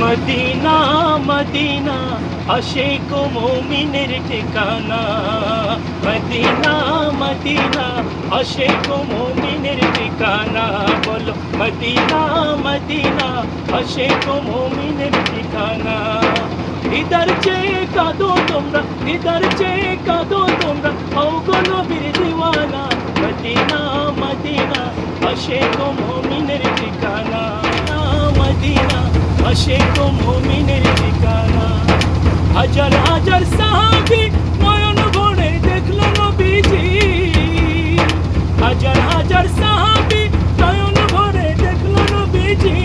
Medina Medina, আশেক মোমিনের ঠিকানা। Medina Medina, আশেক মোমিনের ঠিকানা। বলো, মদিনা মদিনা, আশেক মোমিনের ঠিকানা। ইদার চেয়ে কাঁদো তোমরা ইদার চেয়ে কাঁদো তোমরা হও নবীর দিওয়ানা। মদিনা মদিনা, আশেক মোমিনের ঠিকানা। মদিনা। আশেক মোমিনের ঠিকানা। হাজার হাজার সাহাবি নয়ন ভরে দেখল নবীজি। হাজার হাজার সাহাবি নয়ন ভরে দেখল নবীজি।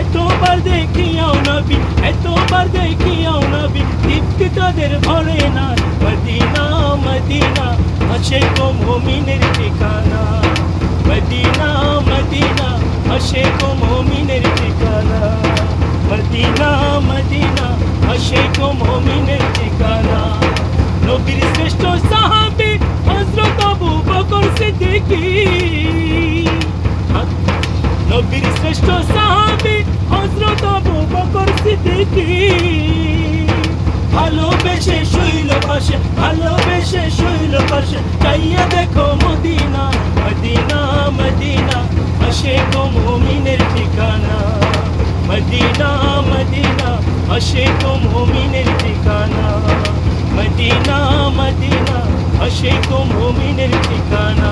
এতবার দেখিয়াও নবী, এতবার দেখিয়াও নবী, দীপ্তি তাদের ভরে না। মদিনা মদিনা আশেক মোমিনের ঠিকানা। মদিনা মদিনা আশেক মোমিনের ঠিকানা মদিনা মদিনা আশেক মোমিনের ঠিকানা নবীর শ্রেষ্ঠ সাহাবী ঠিকানা মদিনা মদিনা আশেক মুমিনের ঠিকানা মদিনা মদিনা আশেক মুমিনের ঠিকানা